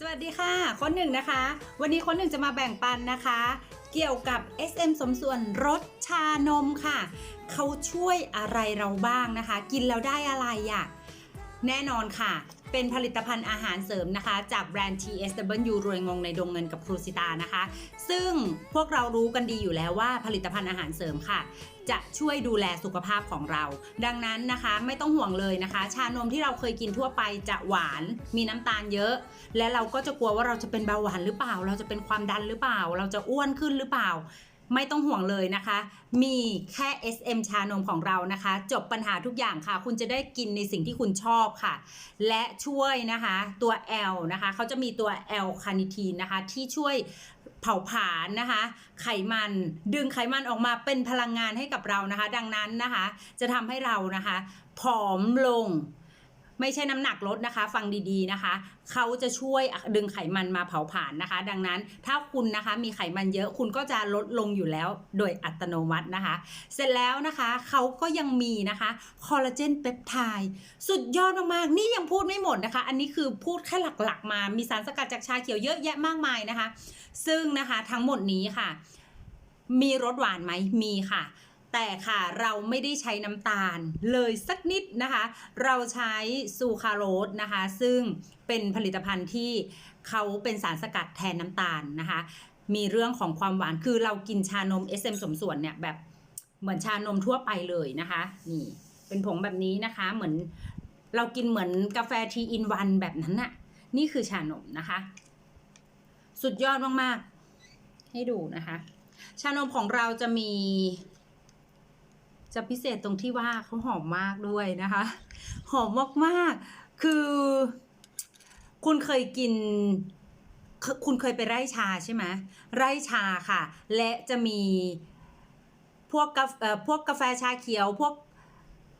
สวัสดีค่ะ คนหนึ่งนะคะ วันนี้คนหนึ่งจะมาแบ่งปันนะคะ เกี่ยวกับ SM สมส่วนรสชานมค่ะ เขาช่วยอะไรเราบ้างนะคะ กินแล้วได้อะไรอะ่ะแน่นอนค่ะ เป็นผลิตภัณฑ์อาหารเสริมนะคะ จากแบรนด์ TSW รวยงงในดงเงินกับครูสิตานะคะ ซึ่งพวกเรารู้กันดีอยู่แล้วว่าผลิตภัณฑ์อาหารเสริมค่ะ จะช่วยดูแลสุขภาพของเรา ดังนั้นนะคะไม่ต้องห่วงเลยนะคะ ชานมที่เราเคยกินทั่วไปจะหวาน มีน้ำตาลเยอะ และเราก็จะกลัวว่าเราจะเป็นเบาหวานหรือเปล่า เราจะเป็นความดันหรือเปล่า เราจะอ้วนขึ้นหรือเปล่า ไม่ต้องห่วงเลยนะคะ มีแค่ SM ชานมของเรานะคะ จบปัญหาทุกอย่างค่ะ คุณจะได้กินในสิ่งที่คุณชอบค่ะ และช่วยนะคะตัว L นะคะเขาจะมีตัว L คานิทีนนะคะที่ช่วยเผาผลาญนะคะ ไขมันดึงไขมันออกมาเป็นพลังงานให้กับเรานะคะ ดังนั้นนะคะ จะทำให้เรานะคะผอมลง ไม่ใช่น้ำหนักลดนะคะ ฟังดีๆนะคะ เขาจะช่วยดึงไขมันมาเผาผลาญนะคะ ดังนั้นถ้าคุณนะคะมีไขมันเยอะคุณก็จะลดลงอยู่แล้วโดยอัตโนมัตินะคะ เสร็จแล้วนะคะเขาก็ยังมีนะคะคอลลาเจนเปปไทด์สุดยอดมากๆ นี่ยังพูดไม่หมดนะคะ อันนี้คือพูดแค่หลักๆ มามีสารสกัดจากชาเขียวเยอะแยะมากมายนะคะ ซึ่งนะคะทั้งหมดนี้ค่ะ มีรสหวานไหมมีค่ะ แต่ค่ะเราไม่ได้ใช้น้ำตาลเลยสักนิดนะคะ เราใช้ซูคราโรสนะคะ ซึ่งเป็นผลิตภัณฑ์ที่เขาเป็นสารสกัดแทนน้ำตาลนะคะ มีเรื่องของความหวานคือเรากินชานม SM สมส่วนเนี่ยแบบเหมือนชานมทั่วไปเลยนะคะนี่เป็นผงแบบนี้นะคะเหมือนเรากินเหมือนกาแฟทีอินวันแบบนั้นน่ะนี่คือชานมนะคะ สุดยอดมาก ๆ ให้ดูนะคะ ชานมของเราจะมี จะพิเศษตรงที่ว่าเขาหอมมากด้วยนะคะ หอมมากๆ คือ คุณเคยกิน คุณเคยไปไร่ชาใช่ไหมไร่ชาค่ะ และจะมีพวกกาเอ่อพวกกาแฟชาเขียว พวก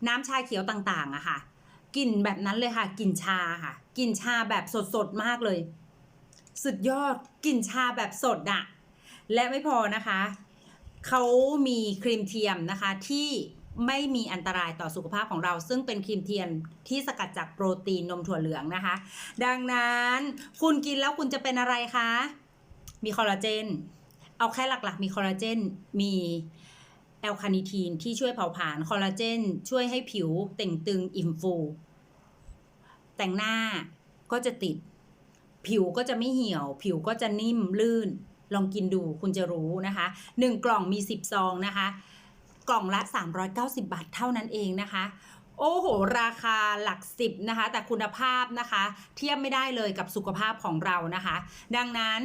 น้ำชาเขียวต่างๆอะค่ะกลิ่นแบบนั้นเลยค่ะกลิ่นชาค่ะกลิ่นชาแบบสดๆมากเลย สุดยอดกลิ่นชาแบบสดอะและไม่พอนะคะ เขามีครีมเทียมนะคะที่ไม่มีอันตรายต่อสุขภาพของเรา ซึ่งเป็นครีมเทียมที่สกัดจากโปรตีนนมถั่วเหลืองนะคะ ดังนั้นคุณกินแล้วคุณจะเป็นอะไรคะ มีคอลลาเจน เอาแค่หลักๆ มีคอลลาเจน มีแอลคาเนิทีนที่ช่วยเผาผลาญคอลลาเจน ช่วยให้ผิวเต่งตึงอิ่มฟู แต่งหน้าก็จะติด ผิวก็จะไม่เหี่ยว ผิวก็จะนิ่มลื่น ลองกินดูคุณจะรู้นะคะ 1 กล่องมี 10 ซองนะคะ กล่องละ 390 บาทเท่านั้นเองนะคะ โอ้โห ราคาหลักสิบนะคะ แต่คุณภาพนะคะ เทียบไม่ได้เลยกับสุขภาพของเรานะคะ ดังนั้น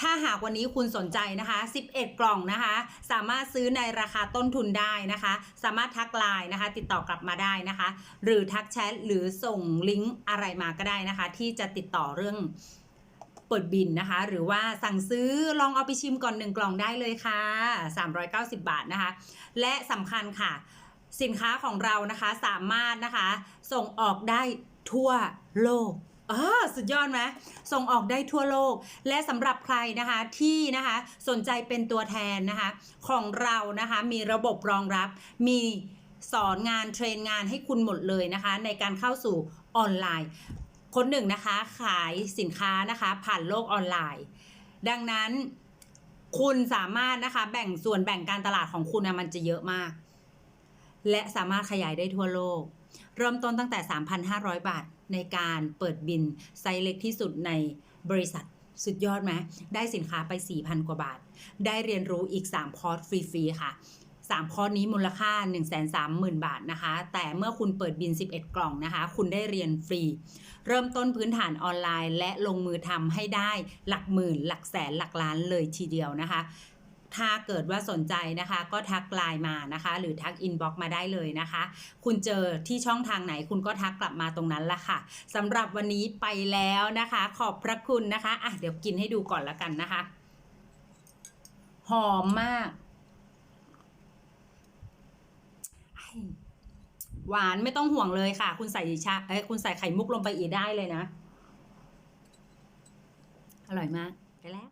ถ้าหากวันนี้คุณสนใจนะคะ 11 กล่องนะคะ สามารถซื้อในราคาต้นทุนได้นะคะ สามารถทักไลน์นะคะ ติดต่อกลับมาได้นะคะ หรือทักแชทหรือส่งลิงก์อะไรมาก็ได้นะคะ ที่จะติดต่อเรื่อง เปิดบินนะคะ หรือว่าสั่งซื้อลองเอาไปชิมก่อนหนึ่งกล่องได้เลยค่ะ 390 บาทนะคะ และสำคัญค่ะ สินค้าของเรานะคะสามารถนะคะ ส่งออกได้ทั่วโลกอ่าสุดยอดไหมส่งออกได้ทั่วโลก และสำหรับใครนะคะที่นะคะสนใจเป็นตัวแทนนะคะของเรานะคะมีระบบรองรับมีสอนงานเทรนงานให้คุณหมดเลยนะคะ ในการเข้าสู่ออนไลน์ คนหนึ่งนะคะขายสินค้านะคะผ่านโลกออนไลน์ ดังนั้นคุณสามารถนะคะแบ่งส่วนแบ่งการตลาดของคุณนะมันจะเยอะมาก และสามารถขยายได้ทั่วโลก เริ่มต้นตั้งแต่ 3,500 บาทในการเปิดบินไซส์เล็กที่สุดในบริษัทสุดยอดไหมได้สินค้าไป 4,000 กว่าบาท ได้เรียนรู้อีก 3 คอร์สฟรี ๆ ค่ะ 3คอนี้มูลค่า 130,000 บาทนะคะ แต่เมื่อคุณเปิดบิน 11 กล่องนะคะ คุณได้เรียนฟรี เริ่มต้นพื้นฐานออนไลน์ และลงมือทำให้ได้หลักหมื่น หลักแสนหลักล้านเลยทีเดียวนะคะถ้าเกิดว่าสนใจนะคะก็ทักไลน์มานะคะ หรือทักอินบ็อกมาได้เลยนะคะ คุณเจอที่ช่องทางไหนคุณก็ทักกลับมาตรงนั้นละค่ะสำหรับวันนี้ไปแล้วนะคะ ขอบพระคุณนะคะอะเดี๋ยวกินให้ดูก่อนละกันนะคะ หอมมาก หวานไม่ต้องห่วงเลยค่ะ คุณใส่ชาเอ้ยคุณใส่ไข่มุกลงไปอีกได้เลยนะ อร่อยมาก ไปแล้ว